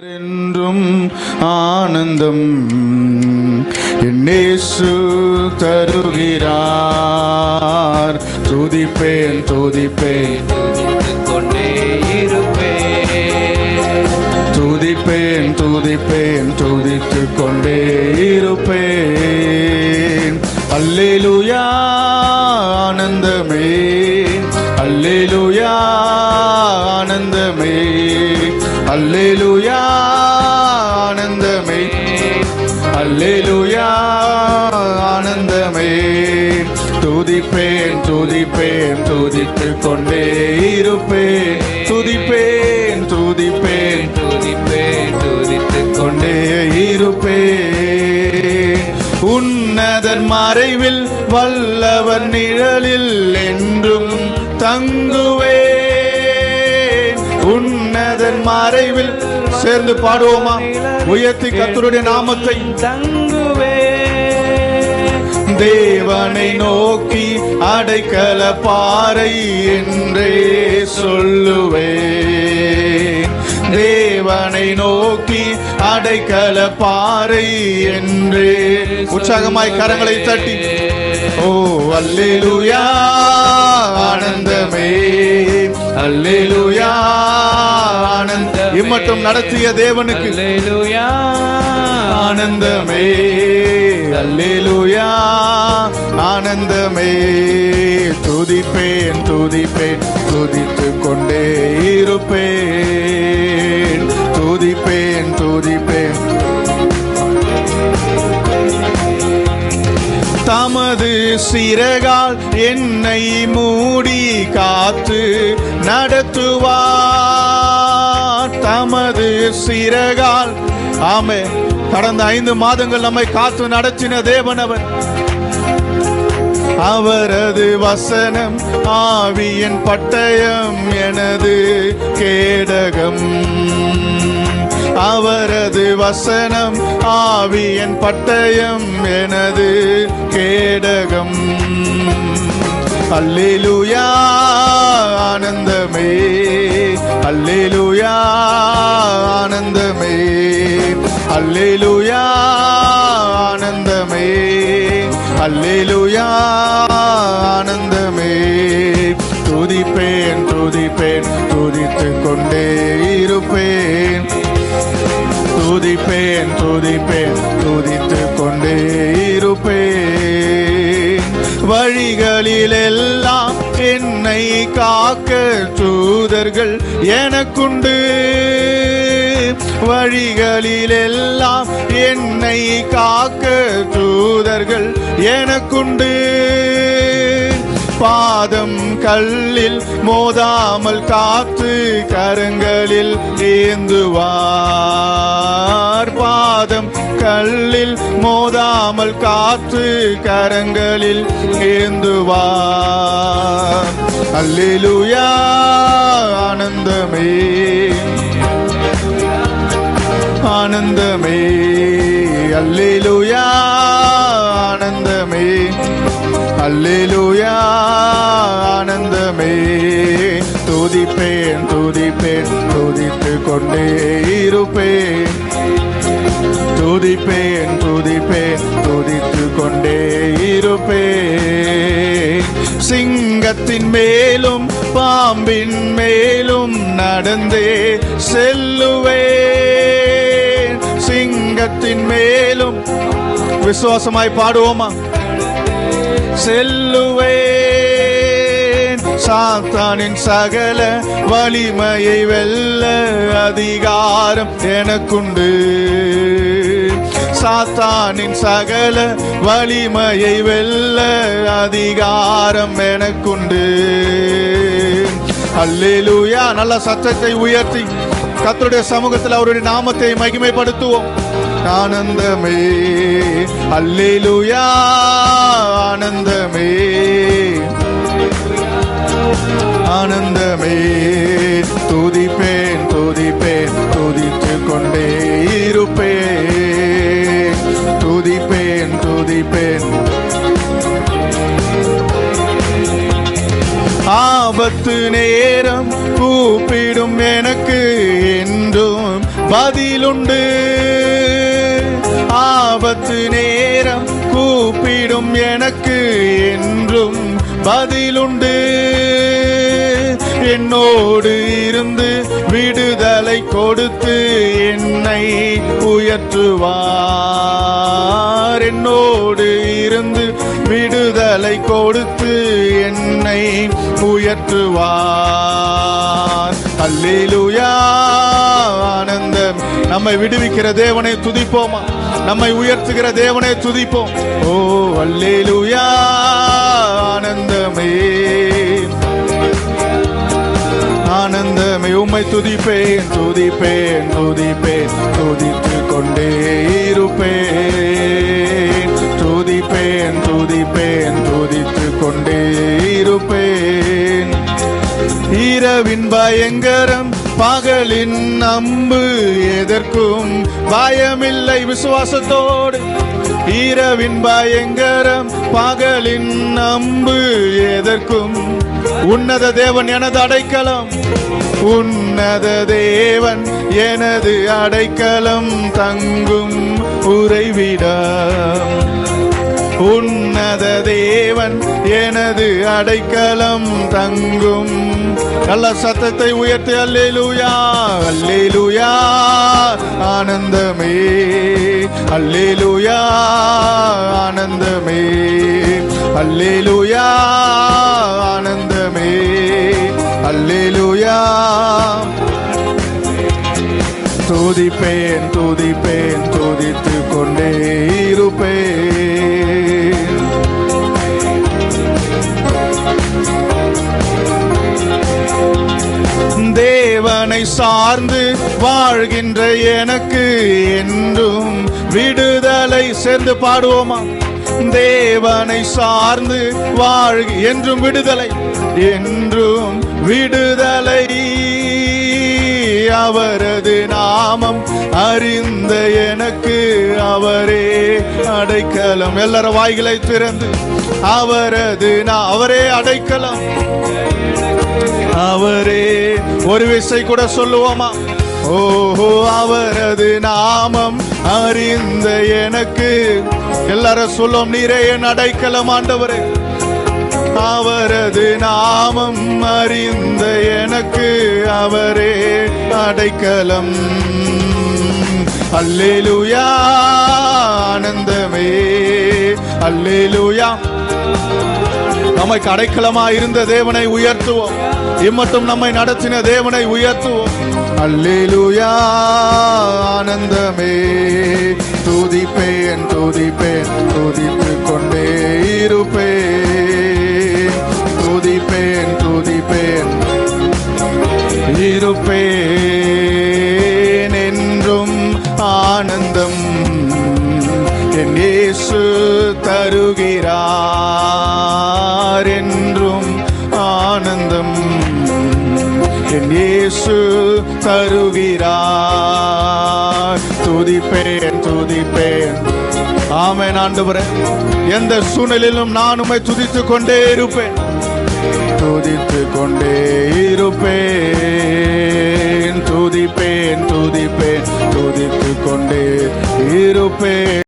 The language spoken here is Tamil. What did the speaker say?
என்றும் ஆனந்தம் என்னேசு தருகிறார். துதிப்பேன் துதிப்பேன். கொண்டே இருப்பேன். துதிப்பேன் துதிப்பேன் துதித்துக் கொண்டே இருப்பேன். அல்லேலூயா. அல்லேலூயா ஆனந்தமே. துதிப்பேன் துதிப்பேன் துதித்து கொண்டே இருப்பேன். துதிப்பேன் துதிப்பேன் துதிப்பேன் துதித்து கொண்டே இருப்பேன். உன்னதன் மறைவில் வல்லவர் நிழலில் என்றும் தங்குவே உன்னதன் மறைவில் சேர்ந்து பாடுவோமா? உயர்த்தி கத்தருடைய நாமத்தை. தங்குவே தேவனை நோக்கி அடைக்கல பாறை என்றே சொல்லுவேன் தேவனை நோக்கி அடைக்கல பாறை என்றே. உற்சாகமாய் கரங்களை தட்டி. ஓ அல்லேலுயா ஆனந்தமே. அல்லேலுயா. இம்மட்டும் நடத்திய தேவனுக்கு ஆனந்தமே. அல்லேலூயா. ஆனந்தமே. துதிப்பேன் துதிப்பேன் துதித்துக் கொண்டே இருப்பேன். துதிப்பேன் துதிப்பேன். தமது சிறகால் என்னை மூடி காத்து நடத்துவார். சிறகால் ஆமே. கடந்த ஐந்து மாதங்கள் நம்மை காத்து நடத்தின தேவனவர். அவரது வசனம் ஆவியன் பட்டயம் எனது கேடகம். அவரது வசனம் ஆவியன் பட்டயம் எனது கேடகம். அல்லேலுயா ஆனந்தமே. அல்லேலுயா ஆனந்தமே. அல்லேலுயா ஆனந்தமே. அல்லேலுயா ஆனந்தமே. துதிப்பேன் துதிப்பேன் துதித்து கொண்டே இருப்பேன். துதிப்பேன் துதிப்பேன் துதித்து கொண்டே இருப்பேன். வழிகளிலெல்லாம் என்னை காக்க தூதர்கள் எனக்குண்டு. வழிகளிலெல்லாம் என்னை காக்க தூதர்கள் எனக்குண்டு. பாதம் கல்லில் மோதாமல் காத்து கரங்களில் ஏந்துவார். பாதம் கல்லில் மோதாமல் காத்து கரங்களில் ஏந்துவார். அல்லிலுயா ஆனந்தமே. ஆனந்தமே. அல்லேலூயா ஆனந்தமே. அல்லேலூயா ஆனந்தமே. துதிப்பேன் துதிப்பேன் துதித்து கொண்டே இருப்பேன். துதிப்பேன் துதிப்பேன் துதித்து கொண்டே இருப்பேன். சிங்கத்தின் மேலும் பாம்பின் மேலும் நடந்தே செல்லுவேன். சிங்கத்தின் மேலும் விசுவாசமாய் பாடுவோமா? செல்லுவேன். சாத்தானின் சகல வலிமையை வெல்ல அதிகாரம் எனக்குண்டு. சாத்தானின் சகல வலிமையை வெல்ல அதிகாரம் எனக்குண்டு. அல்லேலூயா. நல்ல சத்தத்தை உயர்த்தி கத்தருடைய சமூகத்தில் அவருடைய நாமத்தை மகிமைப்படுத்துவோம். ஆனந்தமே. அல்லேலுயா ஆனந்தமே. ஆனந்தமே. துதிப்பேன் துதிப்பேன் துதித்து கொண்டே இருப்பேன். துதிப்பேன் துதிப்பேன். ஆபத்து நேரம் கூப்பிடும் எனக்கு என்றும் பதிலுண்டு. ஆபத்து நேரம் கூப்பிடும் எனக்கு என்றும் பதிலுண்டு. என்னோடு இருந்து விடுதலை கொடுத்து என்னை உயர்த்துவார். என்னோடு இருந்து விடுதலை கொடுத்து என்னை உயர்த்துவார். அல்லேலுயா ஆனந்தம். நம்மை விடுவிக்கிற தேவனை துதிப்போமா? நம்மை உயர்த்துகிற தேவனை துதிப்போம். ஓ அல்லேலூயா ஆனந்தமே. ஆனந்தமே உம்மை துதிப்பேன் துதிப்பேன் துதிப்பேன் துதித்து கொண்டே இருப்பேன். துதிப்பேன் துதிப்பேன் துதித்து கொண்டே இருப்பேன். இரவின் பயங்கரம் பகலின் அம்பு எதற்கும் பயமில்லை விசுவாசத்தோடு. இரவின் பயங்கரம் பகலின் அம்பு எதற்கும். உன்னத தேவன் எனது அடைக்கலம் உன்னத தேவன் எனது அடைக்கலம் தங்கும் உறைவிடம். உன்னத தேவன் எனது அடைக்கலம் தங்கும். நல்ல சத்தத்தை உயர்த்தி அல்லேலூயா அல்லேலூயா ஆனந்தமே. அல்லேலூயா ஆனந்தமே. அல்லேலூயா ஆனந்தமே. அல்லேலூயா. துதிப்பேன் துதிப்பேன் துதித்து கொண்டே இருப்பேன். உன்னை சார்ந்து வாழ்கின்ற எனக்கு என்றும் விடுதலை சேர்ந்து பாடுவோமா? தேவனை சார்ந்து வாழ் என்றும் விடுதலை என்றும் விடுதலை. அவரது நாமம் அறிந்த எனக்கு அவரே அடைக்கலம். எல்லார வாய்களை திறந்து. அவரது நான் அவரே அடைக்கலம். அவரே ஒரு விசை கூட சொல்லுவோமா? ஓஹோ அவரது நாமம் அறிந்த எனக்கு. எல்லாரும் சொல்லும் நீரே என் அடைக்கலம் ஆண்டவரே. அவரது நாமம் அறிந்த எனக்கு. அவரே அடைக்கலம். அல்லேலுயா ஆனந்தமே. அல்லேலுயா. நமக்கு அடைக்கலமா இருந்த தேவனை உயர்த்துவோம். இம்மட்டும் நம்மை நடத்தின தேவனை உயர்த்துவோம். அல்லேலூயா ஆனந்தமே. துதிப்பேன் துதிப்பேன் துதித்து கொண்டே இருப்பேன் துதிப்பேன் துதிப்பேன் இருப்பேன் என்றும் ஆனந்தம் என் இயேசு தருகிறார். என் இயேசு தருகிறார். துதிப்பேன் துதிப்பேன். ஆமை ஆண்டவரே. எந்த சூழ்நிலையிலும் நான் உமை துதித்துக் கொண்டே இருப்பேன். துதித்து கொண்டே இருப்பேன். துதிப்பேன் துதிப்பேன். துதித்து கொண்டே இருப்பேன்.